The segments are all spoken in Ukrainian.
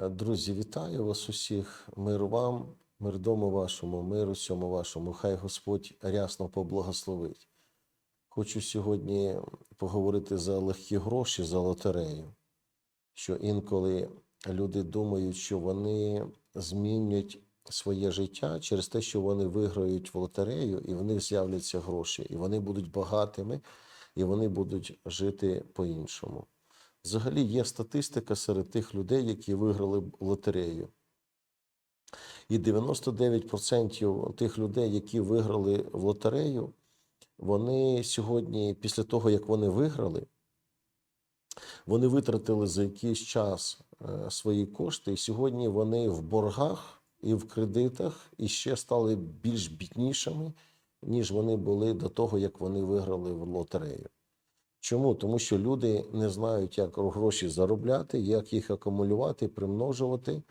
Е, Друзі, вітаю вас усіх. Мир вам, мир дому вашому, мир усьому вашому. Хай Господь рясно поблагословить. Хочу сьогодні поговорити за легкі гроші, за лотерею. Що інколи люди думають, що вони змінюють своє життя через те, що вони виграють в лотерею, і в них з'являться гроші, і вони будуть багатими, і вони будуть жити по-іншому. Взагалі є статистика серед тих людей, які виграли лотерею. І 99% тих людей, які виграли в лотерею, вони сьогодні, після того, як вони виграли, вони витратили за якийсь час е, свої кошти, і сьогодні вони в боргах і в кредитах і ще стали більш біднішими, ніж вони були до того, як вони виграли в лотерею. Чому? Тому що люди не знають, як гроші заробляти, як їх акумулювати, примножувати,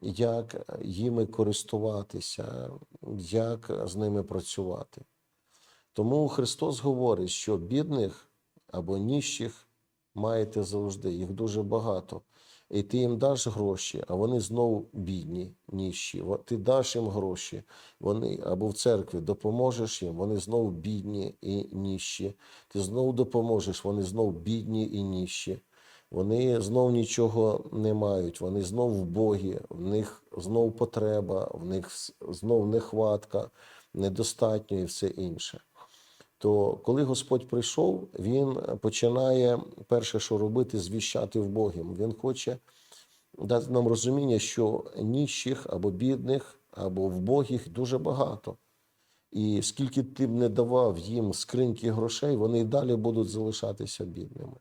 як їми користуватися, як з ними працювати. Тому Христос говорить, що бідних або ніщих маєте завжди, їх дуже багато. І ти їм даш гроші, а вони знову бідні, ніщі. Ти даш їм гроші, вони або в церкві допоможеш їм, вони знову бідні і ніщі. Ти знову допоможеш, вони знову бідні і ніщі. Вони знов нічого не мають, вони знов Богі, в них знов потреба, в них знов нехватка, недостатньо і все інше. То коли Господь прийшов, Він починає перше, що робити, звіщати в Богім. Він хоче дати нам розуміння, що ніщих або бідних, або вбогих дуже багато. І скільки ти б не давав їм скриньки грошей, вони й далі будуть залишатися бідними.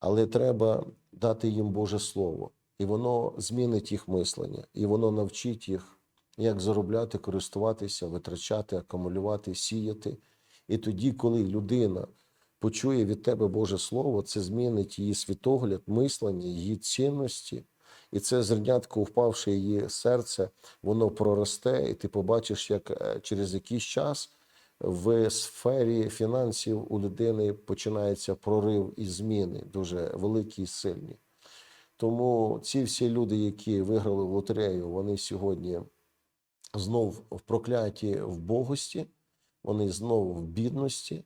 Але треба дати їм Боже Слово, і воно змінить їх мислення, і воно навчить їх, як заробляти, користуватися, витрачати, акумулювати, сіяти. І тоді, коли людина почує від тебе Боже Слово, це змінить її світогляд, мислення, її цінності. І це зернятко, впавши її серце, воно проросте, і ти побачиш, як е, через якийсь час в сфері фінансів у людини починається прорив і зміни дуже великі і сильні. Тому ці всі люди, які виграли в лотерею, вони сьогодні знов в прокляті в богості, вони знову в бідності,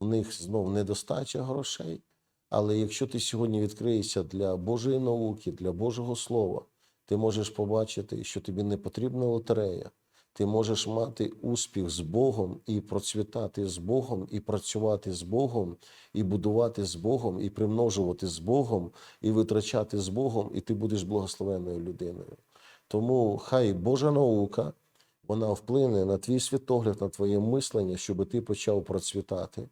у них знов недостача грошей. Але якщо ти сьогодні відкриєшся для Божої науки, для Божого Слова, ти можеш побачити, що тобі не потрібна лотерея. Ти можеш мати успіх з Богом і процвітати з Богом, і працювати з Богом, і будувати з Богом, і примножувати з Богом, і витрачати з Богом, і ти будеш благословенною людиною. Тому хай Божа наука вона вплине на твій світогляд, на твоє мислення, щоб ти почав процвітати,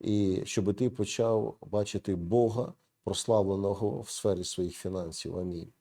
і щоб ти почав бачити Бога, прославленого в сфері своїх фінансів. Амінь.